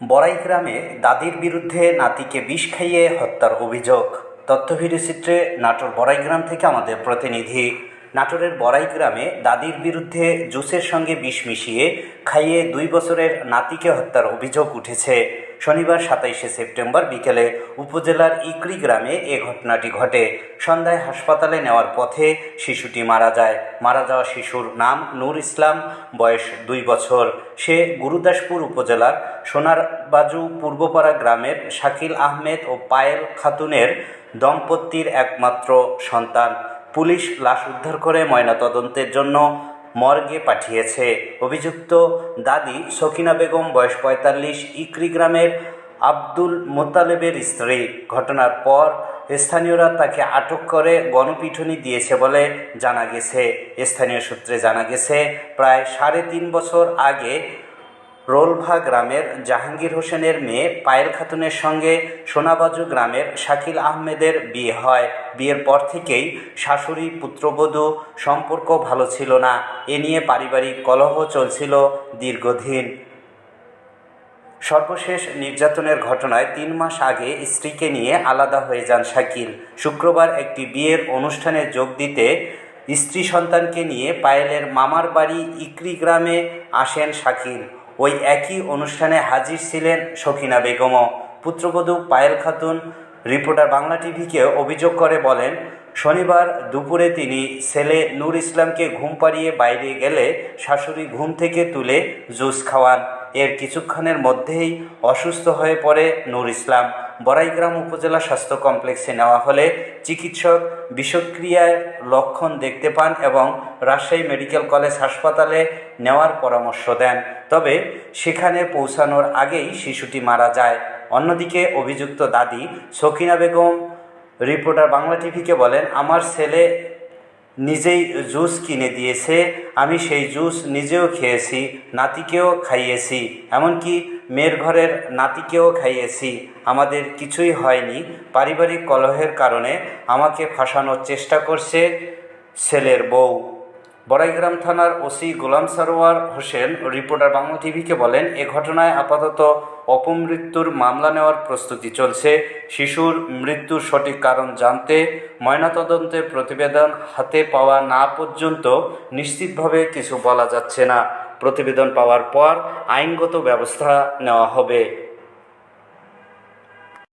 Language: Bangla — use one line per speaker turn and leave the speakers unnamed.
বড়াই গ্রামে দাদির বিরুদ্ধে নাতিকে বিষ খাইয়ে হত্যার অভিযোগ। তথ্য ভিডিওচিত্রে নাটোর বড়াই গ্রাম থেকে আমাদের প্রতিনিধি। নাটোরের বড়াই গ্রামে দাদির বিরুদ্ধে জুসের সঙ্গে বিষ মিশিয়ে খাইয়ে দুই বছরের নাতিকে হত্যার অভিযোগ উঠেছে। শনিবার সাতাইশে সেপ্টেম্বর বিকেলে উপজেলার ইকরি গ্রামে এ ঘটনাটি ঘটে। সন্ধ্যায় হাসপাতালে নেওয়ার পথে শিশুটি মারা যায়। মারা যাওয়া শিশুর নাম নূর ইসলাম, বয়স দুই বছর। সে গুরুদাসপুর উপজেলার সোনারবাজু পূর্বপাড়া গ্রামের শাকিল আহমেদ ও পায়েল খাতুনের দম্পতির একমাত্র সন্তান। পুলিশ লাশ উদ্ধার করে ময়নাতদন্তের জন্য মর্গে পাঠিয়েছে। অভিযুক্ত দাদি সকিনা বেগম, বয়স পঁয়তাল্লিশ, ইকরি গ্রামের আব্দুল মোতালেবের স্ত্রী। ঘটনার পর স্থানীয়রা তাকে আটক করে গণপিঠনি দিয়েছে বলে জানা গেছে। স্থানীয় সূত্রে জানা গেছে, প্রায় সাড়ে তিন বছর আগে রোলভা গ্রামের জাহাঙ্গীর হোসেনের মেয়ে পায়েল খাতুনের সঙ্গে সোনাবাজু গ্রামের শাকিল আহমেদের বিয়ে হয়। বিয়ের পর থেকেই শাশুড়ি, পুত্রবধূ সম্পর্ক ভালো ছিল না। এ নিয়ে পারিবারিক কলহ চলছিল দীর্ঘদিন। সর্বশেষ নির্যাতনের ঘটনায় তিন মাস আগে স্ত্রীকে নিয়ে আলাদা হয়ে যান শাকিল। শুক্রবার একটি বিয়ের অনুষ্ঠানে যোগ দিতে স্ত্রী সন্তানকে নিয়ে পায়েলের মামার বাড়ি ইকরি গ্রামে আসেন শাকিল। ওই একই অনুষ্ঠানে হাজির ছিলেন সখিনা বেগমও। পুত্রবধূ পায়েল খাতুন, রিপোর্টার বাংলা টিভিকে অভিযোগ করে বলেন, শনিবার দুপুরে তিনি ছেলে নূর ইসলামকে ঘুম পাড়িয়ে বাইরে গেলে শাশুড়ি ঘুম থেকে তুলে জুস খাওয়ান। এর কিছুক্ষণের মধ্যেই অসুস্থ হয়ে পড়ে নূর ইসলাম। বড়াইগ্রাম উপজেলা স্বাস্থ্য কমপ্লেক্সে নেওয়া হলে চিকিৎসক বিষক্রিয়ার লক্ষণ দেখতে পান এবং রাজশাহী মেডিকেল কলেজ হাসপাতালে নেওয়ার পরামর্শ দেন। তবে সেখানে পৌঁছানোর আগেই শিশুটি মারা যায়। অন্যদিকে অভিযুক্ত দাদি সকিনা বেগম, রিপোর্টার বাংলা টিভিকে বলেন, আমার ছেলে নিজেই জুস কিনে দিয়েছে, আমি সেই জুস নিজেও খেয়েছি, নাতিকেও খাইয়েছি, এমনকি মেয়ের ঘরের নাতিকেও খাইয়েছি। আমাদের কিছুই হয়নি, পারিবারিক কলহের কারণে আমাকে ফাঁসানোর চেষ্টা করছে ছেলের বউ। বড়াইগ্রাম থানার ওসি গোলাম সারোয়ার হোসেন রিপোর্টার বাংলা টিভিকে বলেন, এ ঘটনায় আপাতত অপমৃত্যুর মামলা নেওয়ার প্রস্তুতি চলছে। শিশুর মৃত্যুর সঠিক কারণ জানতে ময়নাতদন্তের প্রতিবেদন হাতে পাওয়া না পর্যন্ত নিশ্চিতভাবে কিছু বলা যাচ্ছে না। প্রতিবেদন পাওয়ার পর আইনগত ব্যবস্থা নেওয়া হবে।